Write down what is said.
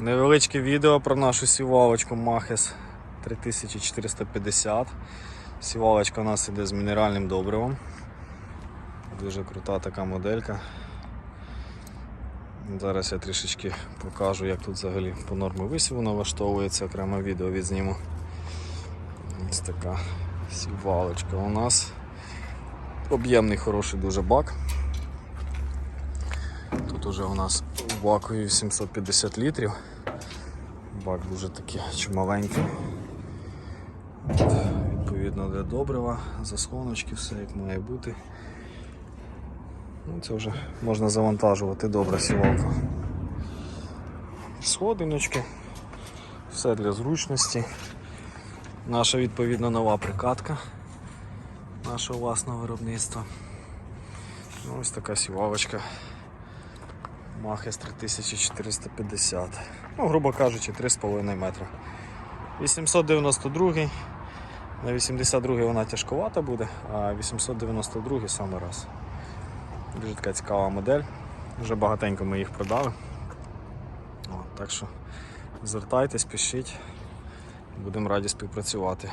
Невеличке відео про нашу сівалочку Machis 3450. Сівалочка у нас іде з мінеральним добривом. Дуже крута така моделька. Зараз я трішечки покажу, як тут взагалі по нормі висіву налаштовується, окреме відео відзніму. Ось така сівалочка у нас. Об'ємний хороший дуже бак. Тут уже у нас в бакові 750 літрів. Бак дуже такий чималенький. Відповідно для добрива, заслоночки, все як має бути. Ну, це вже можна завантажувати добре сівалку. Сходиночки, все для зручності. Наша відповідно нова прикатка нашого власного виробництва. Ну, ось така сівалочка. Махес 3450. Ну, грубо кажучи, 3,5 метра. 892 на 82 вона тяжковата буде, а 892 саме раз. Дуже така цікава модель. Вже багатенько ми їх продали. О, так що звертайтесь, пишіть, будемо раді співпрацювати.